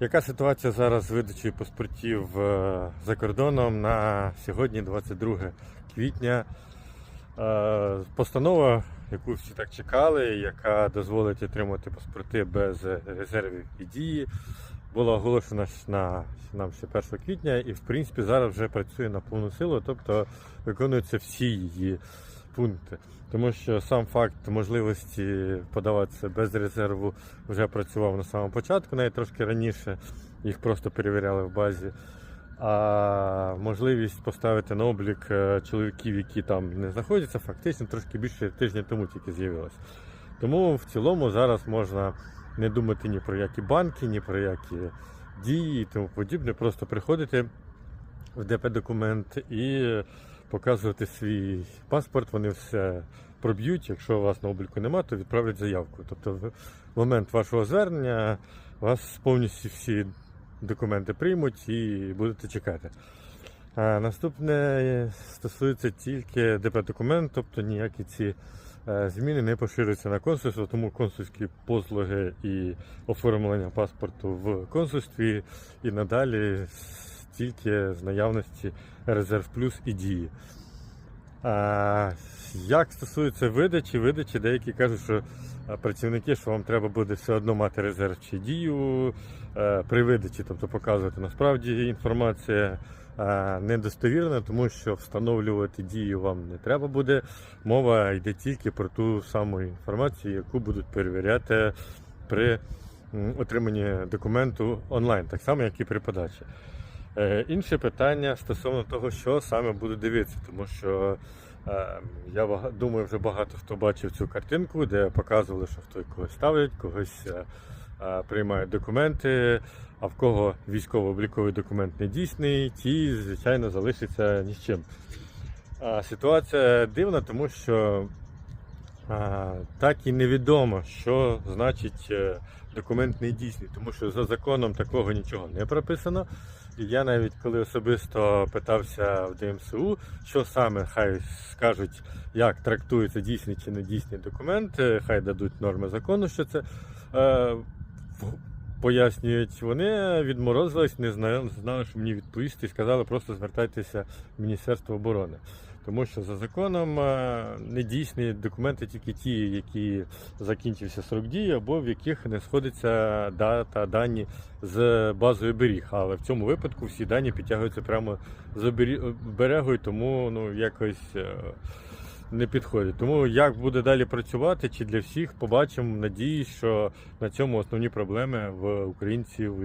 Яка ситуація зараз з видачею паспортів е, за кордоном на сьогодні, 22 квітня? Е, Постанова, яку всі так чекали, яка дозволить отримати паспорти без резервів і дії, була оголошена на нам ще 1 квітня і в принципі зараз вже працює на повну силу, тобто виконуються всі її пункти. Тому що сам факт можливості подаватися без резерву вже працював на самому початку, навіть трошки раніше їх просто перевіряли в базі. А можливість поставити на облік е, чоловіків, які там не знаходяться, фактично трошки більше тижня тому тільки з'явилось. Тому в цілому зараз можна не думати ні про які банки, ні про які дії і тому подібне. Просто приходити в ДП-документ і показувати свій паспорт. Вони все проб'ють. Якщо у вас на обліку немає, то відправлять заявку. Тобто в момент вашого звернення вас повністю всі документи приймуть і будете чекати. А наступне стосується тільки ДП-документ, тобто ніякі ці е, зміни не поширюються на консульство, тому консульські послуги і оформлення паспорту в консульстві і надалі тільки з наявності резерв плюс і дії. А, як стосується видачі, видачі, деякі кажуть, що працівники, що вам треба буде все одно мати резерв чи дію е, при видачі, тобто показувати. Насправді інформація недостовірна, тому що встановлювати дію вам не треба буде. Мова йде тільки про ту саму інформацію, яку будуть перевіряти при отриманні документу онлайн, так само, як і при подачі. Е, Інше питання стосовно того, що саме буду дивитися, тому що е, я думаю, вже багато хто бачив цю картинку, де показували, що хто когось ставить, когось е, е, приймають документи, а в кого військово-обліковий документ не дійсний, ті, звичайно, залишаться ні з чим. Ситуація дивна, тому що так і невідомо, що значить е, документ не дійсний, тому що за законом такого нічого не прописано. І я навіть коли особисто питався в ДМСУ, що саме хай скажуть, як трактується дійсний чи недійсний документ, е, хай дадуть норми закону, що це е, пояснюють. Вони відморозились, не знали, знали, що мені відповісти, і сказали, просто звертайтеся в Міністерство оборони. Тому що за законом е, недійсні документи тільки ті, які закінчився срок дії, або в яких не сходиться дата дані з базою беріг. Але в цьому випадку всі дані підтягуються прямо з берегу, і тому ну якось е, не підходить. Тому як буде далі працювати, чи для всіх побачимо. Надіюсь, що на цьому основні проблеми в українців